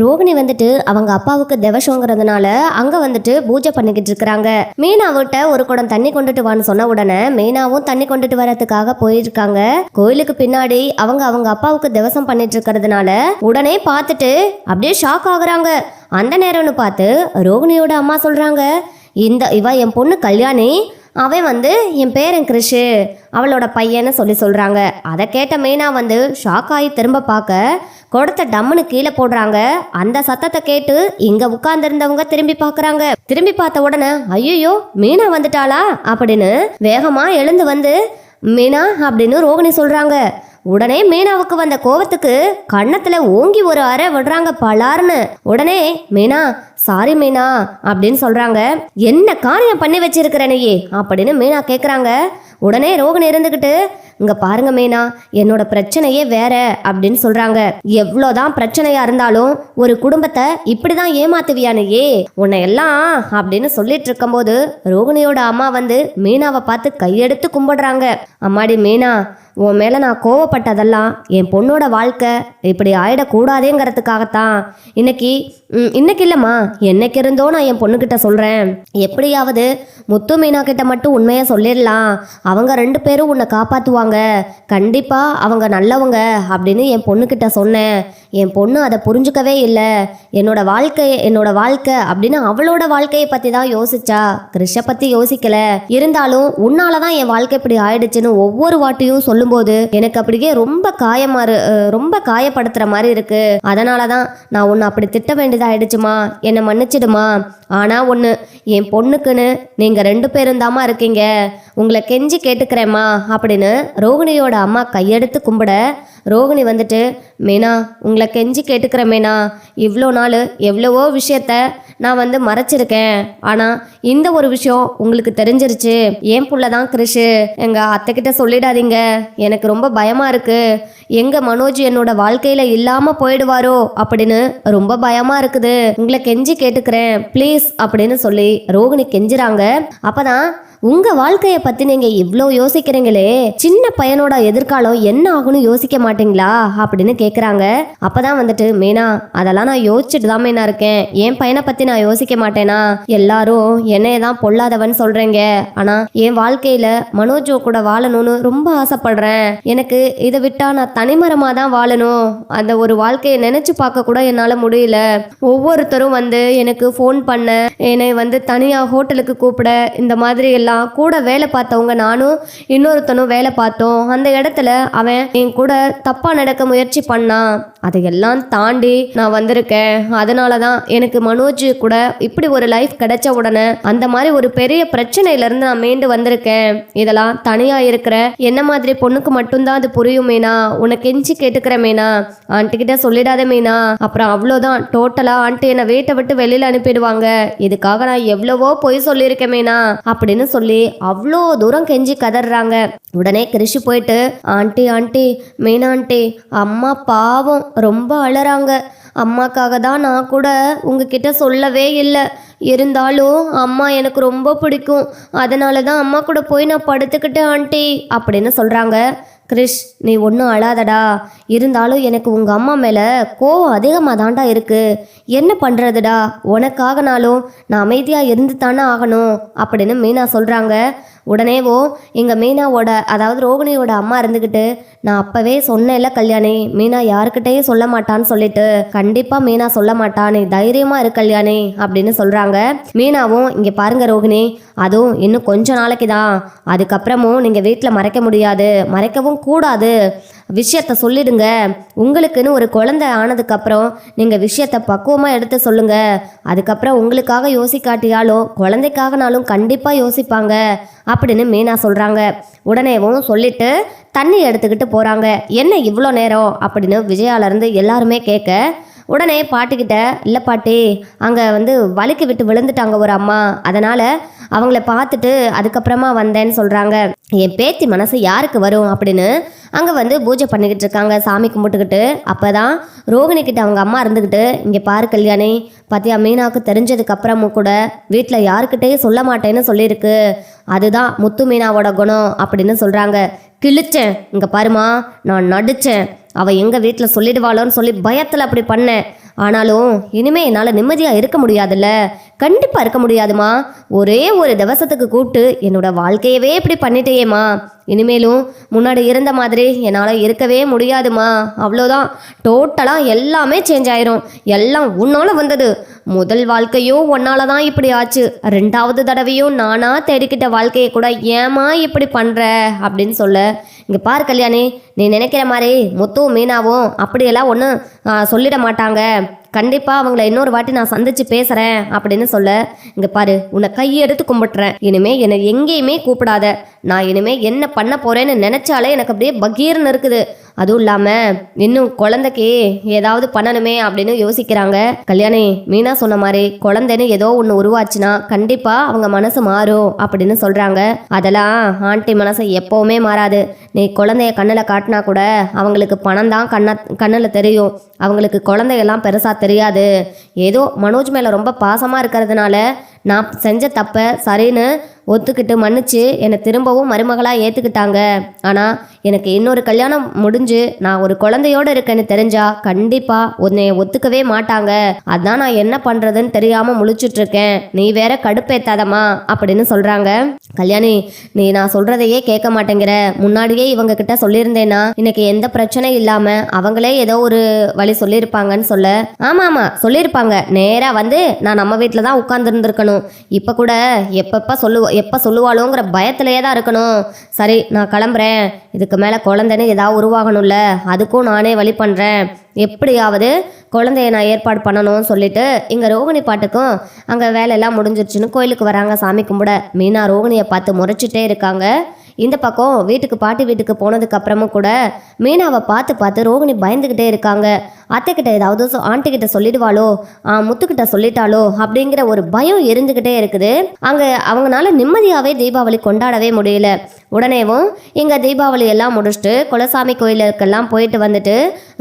ரோகிணி வந்துட்டு அவங்க அப்பாவுக்கு திவசங்கிறதுனால அங்க வந்துட்டு பூஜை பண்ணிக்கிட்டு இருக்கிறாங்க. மீனாவிட்ட ஒரு குடம் தண்ணி கொண்டுட்டு வான்னு சொன்ன உடனே மீனாவும் தண்ணி கொண்டுட்டு வரதுக்காக போயிருக்காங்க. கோயிலுக்கு பின்னாடி அவங்க அவங்க அப்பாவுக்கு திவசம் பண்ணிட்டு இருக்கிறதுனால உடனே பார்த்துட்டு அப்படியே ஷாக் ஆகுறாங்க. அந்த நேரம்னு பார்த்து ரோகிணியோட அம்மா சொல்றாங்க இந்த இவ என் பொண்ணு கல்யாணி அவன் வந்து என் பேரன் கிறிஷு அவளோட பையன்னு சொல்லி சொல்கிறாங்க அதை கேட்ட மீனா வந்து ஷாக் ஆகி திரும்ப பார்க்க குடத்தை டம்முன்னு கீழே போடுறாங்க. அந்த சத்தத்தை கேட்டு இங்கே உட்காந்துருந்தவங்க திரும்பி பார்க்குறாங்க திரும்பி பார்த்த உடனே ஐயோ மீனா வந்துட்டாளா? அப்படின்னு வேகமாக எழுந்து வந்து மீனா அப்படின்னு ரோகிணி சொல்கிறாங்க உடனே மீனாவுக்கு வந்த கோவத்துக்கு கன்னத்துல ஓங்கி ஒரு அறை விடுறாங்க பலார்னு. உடனே மீனா சாரி மீனா அப்படின்னு சொல்றாங்க. என்ன காரியம் பண்ணி வச்சிருக்கிறனையே அப்படின்னு மீனா கேக்குறாங்க. உடனே ரோகன் இருந்துகிட்டு இங்க பாருங்க மீனா என்னோட பிரச்சனையே வேற அப்படின்னு சொல்றாங்க. எவ்வளோதான் பிரச்சனையா இருந்தாலும் ஒரு குடும்பத்தை இப்படிதான் ஏமாத்துவியானையே உன்னை எல்லாம் அப்படின்னு சொல்லிட்டு இருக்கும்போது ரோகிணியோட அம்மா வந்து மீனாவை பார்த்து கையெடுத்து கும்பிடுறாங்க. அம்மாடி மீனா உன் மேலே நான் கோவப்பட்டதெல்லாம் என் பொண்ணோட வாழ்க்கை இப்படி ஆயிடக்கூடாதேங்கிறதுக்காகத்தான். இன்னைக்கு இன்னைக்கு இல்லைம்மா. என்னைக்கு இருந்தோ நான் என் பொண்ணுக்கிட்ட சொல்கிறேன் எப்படியாவது முத்து மீனா கிட்ட மட்டும் உண்மையாக சொல்லிடலாம். அவங்க ரெண்டு பேரும் உன்னை காப்பாற்றுவாங்க கண்டிப்பாக அவங்க நல்லவங்க அப்படின்னு என் பொண்ணுக்கிட்ட சொன்னேன். என் பொண்ணு அதை புரிஞ்சுக்கவே இல்லை. என்னோட வாழ்க்கை என்னோட வாழ்க்கை அப்படின்னு அவளோட வாழ்க்கையை பற்றி தான் யோசிச்சா. கிருஷை பற்றி யோசிக்கல. இருந்தாலும் உன்னால தான் என் வாழ்க்கை இப்படி ஆயிடுச்சுன்னு ஒவ்வொரு வாட்டியும் சொல்லும்போது எனக்கு அப்படியே ரொம்ப காயமா ரொம்ப காயப்படுத்துற மாதிரி இருக்கு. அதனால தான் நான் உன்னை அப்படி திட்ட வேண்டியதாயிடுச்சுமா. என்னை மன்னிச்சிடுமா. ஆனா ஒன்று என் பொண்ணுக்குன்னு நீங்க ரெண்டு பேரும் தாமா இருக்கீங்க. உங்களை கெஞ்சி கேட்டுக்கிறேம்மா அப்படின்னு ரோகிணியோட அம்மா கையெடுத்து கும்பிட ரோகிணி வந்துட்டு மீனா உங்களை கெஞ்சி கேட்டுக்கிறேன் மீனா. இவ்வளோ நாள் எவ்வளவோ விஷயத்த நான் வந்து மறைச்சிருக்கேன். ஆனால் இந்த ஒரு விஷயம் உங்களுக்கு தெரிஞ்சிருச்சு. என் புள்ள தான் கிருஷு. எங்கள் அத்தைக்கிட்ட சொல்லிடாதீங்க. எனக்கு ரொம்ப பயமாக இருக்கு. எங்க மனோஜ் என்னோட வாழ்க்கையில இல்லாம போயிடுவாரோ அப்படின்னு ரொம்ப பயமா இருக்குது. உங்களை கெஞ்சி கேட்டுக்கிறேன். ப்ளீஸ் அப்படின்னு சொல்லி ரோகிணி கெஞ்சுறாங்க. அப்பதான் உங்க வாழ்க்கைய பத்தி நீங்க இவ்வளோ யோசிக்கிறீங்களே சின்ன பையனோட எதிர்காலம் என்ன ஆகும்னு யோசிக்க மாட்டீங்களா? அப்படின்னு கேக்குறாங்க. அப்பதான் வந்துட்டு மீனா அதெல்லாம் நான் யோசிச்சுட்டு தான் மீனா இருக்கேன். என் பையனை பத்தி நான் யோசிக்க மாட்டேனா? எல்லாரும் என்னைய தான் பொல்லாதவன் சொல்றீங்க. ஆனா என் வாழ்க்கையில மனோஜோ கூட வாழணும்னு ரொம்ப ஆசைப்படுறேன். எனக்கு இதை விட்டா நான் தனிமரமா தான் வாழணும். அந்த ஒரு வாழ்க்கையை நினைச்சு பார்க்க கூட என்னால முடியல. ஒவ்வொருத்தரும் வந்து எனக்கு ஃபோன் பண்ண என்னை வந்து தனியா ஹோட்டலுக்கு கூப்பிட இந்த மாதிரி எல்லாம் கூட வேலை பார்த்தவங்க நானும் இன்னொருத்தனும் வேலை பார்த்தோம். அந்த இடத்துல அவன் என் கூட தப்பா நடக்க முயற்சி பண்ணான். அதையெல்லாம் தாண்டி நான் வந்திருக்கேன். அதனால தான் எனக்கு மனோஜ் கூட இப்படி ஒரு லைஃப் கிடைச்ச உடனே அந்த மாதிரி ஒரு பெரிய பிரச்சனையிலேருந்து நான் மீண்டு வந்திருக்கேன். இதெல்லாம் தனியா இருக்கிற என்ன மாதிரி பொண்ணுக்கு மட்டும்தான் அது புரியும் மீனா? உனக்கு எஞ்சி கேட்டுக்கிற மீனா? ஆண்டி கிட்ட சொல்லிடாத மீனா? அப்புறம் அவ்வளோதான். டோட்டலா ஆண்டி என்னை வீட்டை விட்டு வெளியில அனுப்பிடுவாங்க. இதுக்காக நான் எவ்வளவோ பொய் சொல்லியிருக்கேன் மீனா. அப்படின்னு சொல்லி அவ்வளோ தூரம் கெஞ்சி கதறாங்க. உடனே கிரிஷி போயிட்டு ஆண்டி ஆண்டி மீனா ஆண்டி அம்மா பாவம் ரொம்ப அழறாங்க அம்மாக்காக தான் நான் கூட உங்ககிட்ட சொல்லவே இல்லை. இருந்தாலும் அம்மா எனக்கு ரொம்ப பிடிக்கும். அதனால தான் அம்மா கூட போய் நான் படுத்துக்கிட்டேன் ஆண்டி அப்படின்னு சொல்கிறாங்க கிரிஷ் நீ ஒன்றும் அழாதடா. இருந்தாலும் எனக்கு உங்கள் அம்மா மேலே கோவம் அதிகமாக தாண்டா இருக்குது என்ன பண்ணுறதுடா உனக்காகனாலும் நான் அமைதியாக இருந்து தானே ஆகணும் அப்படின்னு மீனா சொல்கிறாங்க உடனேவோ எங்கள் மீனாவோட அதாவது ரோகிணியோட அம்மா இருந்துக்கிட்டு நான் அப்போவே சொன்னேன்ல கல்யாணி மீனா யாருக்கிட்டேயும் சொல்ல மாட்டான்னு சொல்லிட்டு கண்டிப்பாக மீனா சொல்ல மாட்டான் நீ தைரியமாக இரு கல்யாணி அப்படின்னு சொல்கிறாங்க மீனாவும் இங்கே பாருங்க ரோகிணி அதுவும் இன்னும் கொஞ்ச நாளைக்கு தான் அதுக்கப்புறமும் நீங்கள் வீட்டில் மறைக்க முடியாது மறைக்கவும் கூடாது விஷயத்த சொல்லிடுங்க. உங்களுக்குன்னு ஒரு குழந்தை ஆனதுக்கப்புறம் நீங்கள் விஷயத்த பக்குவமாக எடுத்து சொல்லுங்க. அதுக்கப்புறம் உங்களுக்காக யோசிக்காட்டியாலும் குழந்தைக்காகனாலும் கண்டிப்பாக யோசிப்பாங்க அப்படின்னு மீனா சொல்கிறாங்க உடனேவும் சொல்லிட்டு தண்ணி எடுத்துக்கிட்டு போகிறாங்க என்ன இவ்வளோ நேரம்? அப்படின்னு விஜயாலேருந்து எல்லாருமே கேட்க உடனே பாட்டிக்கிட்ட இல்லை பாட்டி அங்கே வந்து வழுக்கு விட்டு விழுந்துட்டாங்க ஒரு அம்மா. அதனால் அவங்கள பார்த்துட்டு அதுக்கப்புறமா வந்தேன்னு சொல்கிறாங்க என் பேத்தி மனசு யாருக்கு வரும்? அப்படின்னு அங்கே வந்து பூஜை பண்ணிக்கிட்டு இருக்காங்க சாமி கும்பிட்டுக்கிட்டு. அப்போ தான் ரோகிணிக்கிட்ட அவங்க அம்மா இருந்துக்கிட்டு இங்கே பாரு கல்யாணி பார்த்தியா மீனாவுக்கு தெரிஞ்சதுக்கு அப்புறமும் கூட வீட்டில் யாருக்கிட்டேயும் சொல்ல மாட்டேன்னு சொல்லியிருக்கு. அதுதான் முத்து மீனாவோட குணம் அப்படின்னு சொல்கிறாங்க கிழிச்சேன். இங்கே பாருமா நான் நடித்தேன் அவள் எங்கள் வீட்டில் சொல்லிடுவாளோன்னு சொல்லி பயத்தில் அப்படி பண்ணேன் ஆனாலும் இனிமே என்னால் நிம்மதியாக இருக்க முடியாதுல்ல. கண்டிப்பாக இருக்க முடியாதுமா. ஒரே ஒரு திவசத்துக்கு கூப்பிட்டு என்னோட வாழ்க்கையவே இப்படி பண்ணிட்டேயேம்மா இனிமேலும் முன்னாடி இருந்த மாதிரி என்னால் இருக்கவே முடியாதுமா. அவ்வளோதான் டோட்டலாக எல்லாமே சேஞ்ச் ஆயிரும். எல்லாம் உன்னால வந்தது. முதல் வாழ்க்கையும் உன்னால தான் இப்படி ஆச்சு. ரெண்டாவது தடவையும் நானா தேடிக்கிட்ட வாழ்க்கையை கூட ஏமா இப்படி பண்ணுற அப்படின்னு சொல்ல இங்கே பாரு கல்யாணி நீ நினைக்கிற மாதிரி முத்தும் மீனாவும் அப்படியெல்லாம் ஒன்றும் சொல்லிட மாட்டாங்க. கண்டிப்பாக அவங்கள இன்னொரு வாட்டி நான் சந்திச்சு பேசுகிறேன் அப்படின்னு சொல்ல இங்கே பாரு உன்னை கையெடுத்து கும்பிட்டுறேன். இனிமே என்னை எங்கேயுமே கூப்பிடாத. நான் இனிமே என்ன பண்ண போறேன்னு நினைச்சாலே எனக்கு அப்படியே பகீர்னு இருக்குது. அதுவும் இல்லாமல் இன்னும் குழந்தைக்கு ஏதாவது பண்ணணுமே அப்படின்னு யோசிக்கிறாங்க. கல்யாணி மீனா சொன்ன மாதிரி குழந்தைன்னு ஏதோ ஒன்று உருவாச்சுன்னா கண்டிப்பாக அவங்க மனசு மாறும் அப்படின்னு சொல்கிறாங்க அதெல்லாம் ஆண்டி மனசு எப்போவுமே மாறாது. நீ குழந்தைய கண்ணில் காட்டினா கூட அவங்களுக்கு பணம் தான் கண்ண கண்ணில் தெரியும். அவங்களுக்கு குழந்தையெல்லாம் பெருசாக தெரியாது. ஏதோ மனோஜ் மேலே ரொம்ப பாசமாக இருக்கிறதுனால நான் செஞ்ச தப்பை சரின்னு ஒத்துக்கிட்டு மன்னிச்சு என்னை திரும்பவும் மருமகளாக ஏற்றுக்கிட்டாங்க ஆனால் எனக்கு இன்னொரு கல்யாணம் முடிஞ்சு நான் ஒரு குழந்தையோடு இருக்கேன்னு தெரிஞ்சா கண்டிப்பாக உன்னை ஒத்துக்கவே மாட்டாங்க. அதான் நான் என்ன பண்ணுறதுன்னு தெரியாமல் முழிச்சிட்ருக்கேன். நீ வேற கடுப்பேத்தாதம்மா அப்படின்னு சொல்கிறாங்க கல்யாணி நீ நான் சொல்கிறதையே கேட்க மாட்டேங்கிற. முன்னாடியே இவங்க கிட்ட சொல்லியிருந்தேன்னா இன்னைக்கு எந்த பிரச்சனையும் இல்லாமல் அவங்களே ஏதோ ஒரு வழி சொல்லியிருப்பாங்கன்னு சொல்ல. ஆமாம் ஆமாம் சொல்லியிருப்பாங்க. நேராக வந்து நான் நம்ம வீட்டில் தான் உட்காந்துருந்துருக்கணும் இப்போ கூட எப்பப்போ சொல்லுவோம் எப்போ சொல்லுவாளோங்கிற பயத்திலேயே தான் இருக்கணும். சரி நான் கிளம்புறேன். இதுக்கு மேலே குழந்தைன்னு ஏதாவது உருவாகணும்ல. அதுக்கும் நானே வழி பண்ணுறேன் எப்படியாவது குழந்தைய நான் ஏற்பாடு பண்ணணும்னு சொல்லிட்டு இங்கே ரோகிணி பாட்டுக்கும் அங்கே வேலையெல்லாம் முடிஞ்சிருச்சுன்னு கோயிலுக்கு வராங்க சாமி கும்பிட. மீனா ரோகிணியை பார்த்து முறைச்சிட்டே இருக்காங்க. இந்த பக்கம் வீட்டுக்கு பாட்டி வீட்டுக்கு போனதுக்கு அப்புறமும் கூட மீனாவை பார்த்து பார்த்து ரோகிணி பயந்துக்கிட்டே இருக்காங்க. அத்தைக்கிட்ட ஏதாவது சொ- ஆண்டி கிட்ட சொல்லிடுவாளோ? ஆ, முத்துக்கிட்ட சொல்லிட்டாளோ? அப்படிங்கிற ஒரு பயம் இருந்துக்கிட்டே இருக்குது. அங்கே அவங்களால நிம்மதியாகவே தீபாவளி கொண்டாடவே முடியல. உடனேவும் இங்கே தீபாவளி எல்லாம் முடிச்சுட்டு குலசாமி கோயிலுக்கெல்லாம் போயிட்டு வந்துட்டு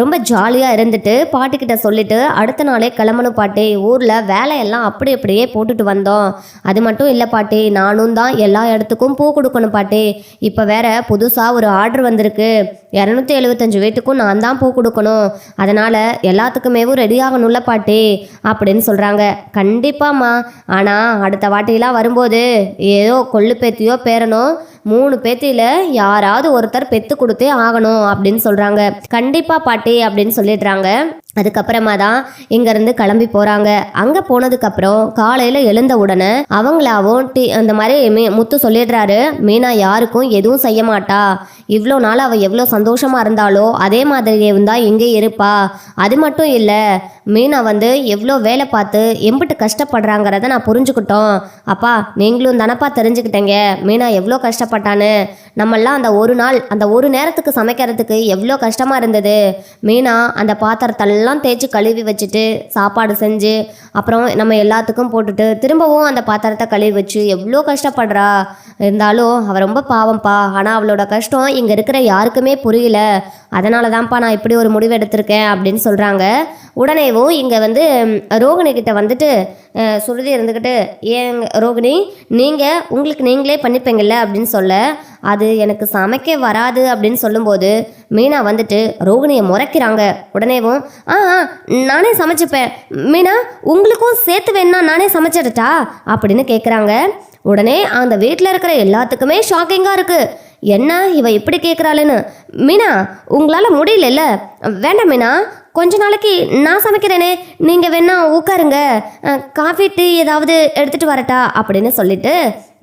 ரொம்ப ஜாலியாக இருந்துட்டு பாட்டிக்கிட்ட சொல்லிட்டு அடுத்த நாளே கிளம்பணும் பாட்டி. ஊரில் வேலையெல்லாம் அப்படி அப்படியே போட்டுட்டு வந்தோம். அது மட்டும் இல்லை பாட்டி நானும் தான் எல்லா இடத்துக்கும் பூ கொடுக்கணும் பாட்டி. இப்போ வேற புதுசாக ஒரு ஆர்டர் வந்திருக்கு. இரநூத்தி எழுபத்தஞ்சு வீட்டுக்கும் நான் தான் பூ கொடுக்கணும். அதனால் எல்லாத்துக்குமேவும் ரெடி ஆகணும்ல பாட்டி அப்படின்னு சொல்கிறாங்க கண்டிப்பாம்மா. ஆனால் அடுத்த வாட்டிலாம் வரும்போது ஏதோ கொள்ளு பேத்தியோ பேரனோ மூணு பேத்தியில யாராவது ஒருத்தர் பெத்து கொடுத்தே ஆகணும் அப்படின்னு சொல்கிறாங்க கண்டிப்பாக பாட்டி அப்படின்னு சொல்லிடுறாங்க. அதுக்கப்புறமா தான் இங்கேருந்து கிளம்பி போகிறாங்க அங்கே போனதுக்கப்புறம் காலையில் எழுந்த உடனே அவங்களாவும் டி அந்த மாதிரி மீ முத்து சொல்லிடுறாரு மீனா யாருக்கும் எதுவும் செய்ய மாட்டா. இவ்வளோ நாள் அவள் எவ்வளோ சந்தோஷமாக இருந்தாலோ அதே மாதிரியே இருந்தால் இங்கே இருப்பா. அது மட்டும் இல்லை மீனா வந்து எவ்வளோ வேலை பார்த்து எம்பிட்டு கஷ்டப்படுறாங்கிறத நான் புரிஞ்சுக்கிட்டோம். அப்பா நீங்களும் தானப்பா தெரிஞ்சுக்கிட்டேங்க மீனா எவ்வளோ கஷ்டப்பட்டான்னு. நம்மெல்லாம் அந்த ஒரு நாள் அந்த ஒரு நேரத்துக்கு சமைக்கிறதுக்கு எவ்வளோ கஷ்டமாக இருந்தது. மீனா அந்த பாத்திரத்தெல்லாம் தேய்ச்சி கழுவி வச்சுட்டு சாப்பாடு செஞ்சு அப்புறம் நம்ம எல்லாத்துக்கும் போட்டுட்டு திரும்பவும் அந்த பாத்திரத்தை கழுவி வச்சு எவ்வளோ கஷ்டப்படுறா? இருந்தாலும் அவள் ரொம்ப பாவம்ப்பா. ஆனால் அவளோட கஷ்டம் இங்கே இருக்கிற யாருக்குமே புரியல. அதனால தான்ப்பா நான் இப்படி ஒரு முடிவு எடுத்திருக்கேன் அப்படின்னு சொல்கிறாங்க உடனேவும் இங்கே வந்து ரோகிணி கிட்ட வந்துட்டு சுருதி இருந்துக்கிட்டு ஏங்க ரோகிணி நீங்கள் உங்களுக்கு நீங்களே பண்ணிப்பீங்கல்ல அப்படின்னு சொல்ல அது எனக்கு சமைக்க வராது அப்படின்னு சொல்லும்போது மீனா வந்துட்டு ரோகிணியை முறைக்கிறாங்க. உடனேவும் ஆ நானே சமைச்சுப்பேன். மீனா உங்களுக்கும் சேர்த்து வேணா நானே சமைச்சிடட்டா? அப்படின்னு கேட்குறாங்க உடனே அந்த வீட்டில் இருக்கிற எல்லாத்துக்குமே ஷாக்கிங்காக இருக்கு. என்ன இவ இப்படி கேட்குறாளுன்னு மீனா உங்களால் முடியலல்ல. வேண்டாம் மீனா. கொஞ்ச நாளைக்கு நான் சமைக்கிறேனே நீங்கள் வேணா உட்காருங்க. காஃபி டீ ஏதாவது எடுத்துகிட்டு வரட்டா? அப்படின்னு சொல்லிட்டு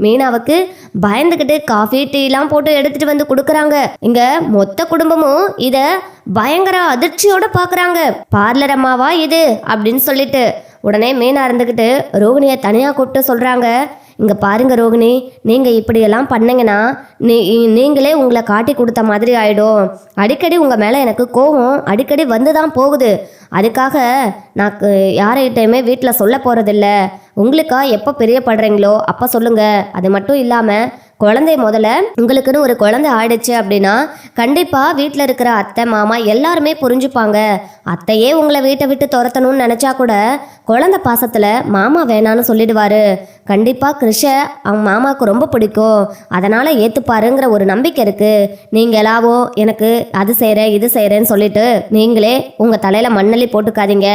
மீனாவுக்கு பயந்துக்கிட்டு காஃபி டீலாம் போட்டு எடுத்துட்டு வந்து கொடுக்குறாங்க. இங்க மொத்த குடும்பமும் இத பயங்கர அதிர்ச்சியோட பாக்குறாங்க. பார்லர் அம்மாவா இது? அப்படின்னு சொல்லிட்டு உடனே மீனா இருந்துக்கிட்டு ரோகிணியை தனியா கூப்பிட்டு சொல்றாங்க. இங்கே பாருங்க ரோகிணி நீங்கள் இப்படியெல்லாம் பண்ணீங்கன்னா நீ நீங்களே உங்களை காட்டி கொடுத்த மாதிரி ஆயிடும். அடிக்கடி உங்கள் மேலே எனக்கு கோபம் அடிக்கடி வந்து தான் போகுது. அதுக்காக நான் யார்கிட்டையுமே வீட்டில் சொல்ல போகிறதில்ல உங்களுக்கா எப்போ பிரியப்படுறீங்களோ அப்போ சொல்லுங்கள் அது மட்டும் இல்லாமல் குழந்தை முதல்ல உங்களுக்குன்னு ஒரு குழந்தை ஆயிடுச்சு அப்படின்னா கண்டிப்பாக வீட்டில் இருக்கிற அத்தை மாமா எல்லாருமே புரிஞ்சுப்பாங்க. அத்தையே உங்களை வீட்டை விட்டு துரத்தணும்னு நினச்சா கூட குழந்தை பாசத்தில் மாமா வேணான்னு சொல்லிடுவாரு. கண்டிப்பாக கிருஷ அவங்க மாமாவுக்கு ரொம்ப பிடிக்கும். அதனால் ஏற்றுப்பாருங்கிற ஒரு நம்பிக்கை இருக்குது நீங்கள் எல்லாவோ எனக்கு அது செய்கிறேன் இது செய்கிறேன்னு சொல்லிட்டு நீங்களே உங்கள் தலையில் மண்ணள்ளி போட்டுக்காதீங்க.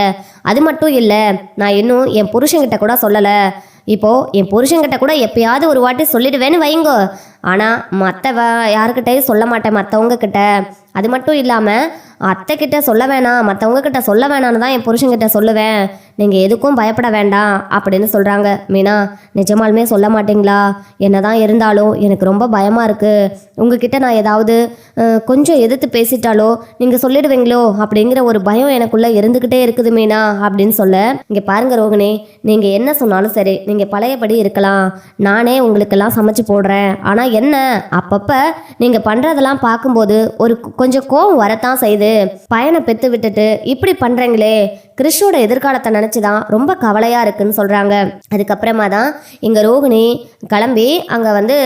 அது மட்டும் இல்லை நான் இன்னும் என் புருஷங்கிட்ட கூட சொல்லலை. இப்போது என் புருஷன்கிட்ட கூட எப்பயாவது ஒரு வாட்டி சொல்லிடுவேன்னு வைங்கோ. ஆனால் மற்றவ யாருக்கிட்டையும் சொல்ல மாட்டேன் மற்றவங்க கிட்ட அது மட்டும் இல்லாமல் அத்தை கிட்ட சொல்ல வேணாம் மற்றவங்க கிட்ட சொல்ல வேணாம்னு தான் என் புருஷன்கிட்ட சொல்லுவேன். நீங்கள் எதுக்கும் பயப்பட வேண்டாம் அப்படின்னு சொல்கிறாங்க மீனா நிஜமாலுமே சொல்ல மாட்டீங்களா? என்னதான் இருந்தாலும் எனக்கு ரொம்ப பயமாக இருக்குது உங்ககிட்ட நான் ஏதாவது கொஞ்சம் எதிர்த்து பேசிட்டாலோ நீங்கள் சொல்லிடுவீங்களோ அப்படிங்கிற ஒரு பயம் எனக்குள்ளே இருந்துக்கிட்டே இருக்குது மீனா அப்படின்னு சொல்ல இங்கே பாருங்க ரோகிணி நீங்கள் என்ன சொன்னாலும் சரி நீங்கள் பழையபடி இருக்கலாம். நானே உங்களுக்கெல்லாம் சமைச்சு போடுறேன். ஆனால் என்ன? அப்பப்போ நீங்கள் பண்ணுறதெல்லாம் பார்க்கும்போது ஒரு கொஞ்சம் கோவம் வரத்தான் செய்யுது. பையனை பெற்று விட்டுட்டு இப்படி பண்ணுறீங்களே கிறிஷோட எதிர்காலத்தை நினச்சி தான் ரொம்ப கவலையாக இருக்குன்னு சொல்கிறாங்க அதுக்கப்புறமா தான் இங்கே ரோகிணி கிளம்பி அங்கே வந்து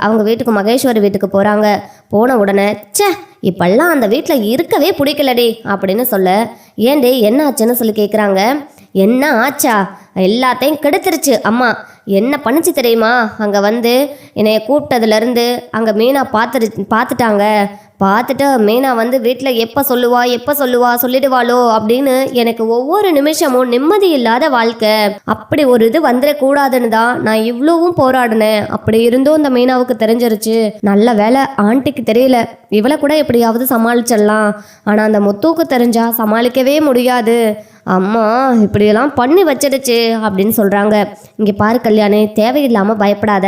அவங்க வீட்டுக்கு மகேஸ்வரி வீட்டுக்கு போகிறாங்க போன உடனே ச்சே இப்பெல்லாம் அந்த வீட்டில் இருக்கவே பிடிக்கலடி அப்படின்னு சொல்ல ஏண்டி என்ன ஆச்சுன்னு சொல்லி கேட்குறாங்க என்ன ஆச்சா? எல்லாத்தையும் கெடுத்துருச்சு. அம்மா என்ன பண்ணுச்சு தெரியுமா? அங்கே வந்து என்னைய கூப்பிட்டதுலேருந்து அங்கே மீனா பார்த்துரு பார்த்துட்டாங்க பார்த்துட்டு மீனா வந்து வீட்டில் எப்போ சொல்லுவா எப்போ சொல்லுவா சொல்லிடுவாளோ அப்படின்னு எனக்கு ஒவ்வொரு நிமிஷமும் நிம்மதி இல்லாத வாழ்க்கை. அப்படி ஒரு இது வந்துடக்கூடாதுன்னு தான் நான் இவ்வளவும் போராடினேன். அப்படி இருந்தும் இந்த மீனாவுக்கு தெரிஞ்சிருச்சு. நல்ல வேலை ஆண்டிக்கு தெரியல. இவளை கூட எப்படியாவது சமாளிச்சிடலாம். ஆனால் அந்த முத்துவுக்கு தெரிஞ்சா சமாளிக்கவே முடியாது. அம்மா இப்படியெல்லாம் பண்ணி வச்சிடுச்சு அப்படின்னு சொல்கிறாங்க இங்கே பாரு கல்யாணி தேவையில்லாமல் பயப்படாத.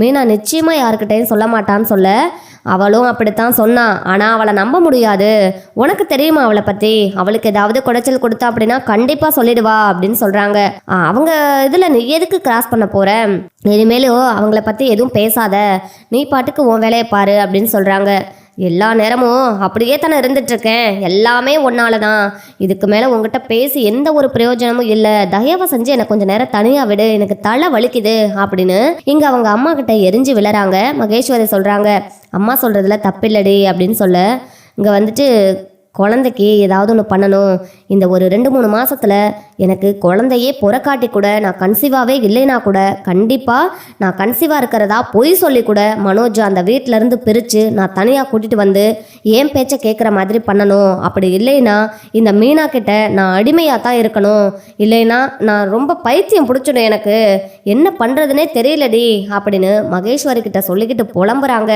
மீனா நிச்சயமாக யாருக்கிட்டையும் சொல்ல மாட்டான்னு சொல்ல. அவளும் அப்படித்தான் சொன்னா. ஆனால் அவளை நம்ப முடியாது. உனக்கு தெரியுமா அவளை பற்றி அவளுக்கு ஏதாவது குடைச்சல் கொடுத்தா அப்படின்னா கண்டிப்பாக சொல்லிடுவா அப்படின்னு சொல்கிறாங்க அவங்க இதில் நீ எதுக்கு கிராஸ் பண்ண போகிற இனிமேலும் அவங்கள பற்றி எதுவும் பேசாத. நீ பாட்டுக்கு உன் வேலையை பாரு அப்படின்னு சொல்கிறாங்க எல்லா நேரமும் அப்படியே தானே இருந்துட்டுருக்கேன். எல்லாமே ஒன்னால தான் இதுக்கு மேலே உங்ககிட்ட பேசி எந்த ஒரு பிரயோஜனமும் இல்லை. தயவு செஞ்சு எனக்கு கொஞ்சம் நேரம் தனியாக விடு. எனக்கு தலை வலிக்குது அப்படின்னு இங்கே அவங்க அம்மா கிட்ட எரிஞ்சு விழறாங்க. மகேஸ்வரி சொல்கிறாங்க அம்மா சொல்கிறதுல தப்பில்லடி அப்படின்னு சொல்ல. இங்கே வந்துட்டு குழந்தைக்கு ஏதாவது ஒன்று பண்ணணும். இந்த ஒரு ரெண்டு மூணு மாதத்தில் எனக்கு குழந்தையே புறக்காட்டி கூட நான் கன்சீவாகவே இல்லைனா கூட கண்டிப்பாக நான் கன்சீவாக இருக்கிறதா பொய் சொல்லி கூட மனோஜ் அந்த வீட்ல இருந்து பிரித்து நான் தனியாக கூட்டிகிட்டு வந்து என் பேச்சை கேட்குற மாதிரி பண்ணணும்? அப்படி இல்லைன்னா இந்த மீனா கிட்ட நான் அடிமையாக தான் இருக்கணும். இல்லைன்னா நான் ரொம்ப பைத்தியம் பிடிச்சிடும் எனக்கு. என்ன பண்ணுறதுனே தெரியலடி அப்படின்னு மகேஸ்வரி கிட்ட சொல்லிக்கிட்டு புலம்புறாங்க.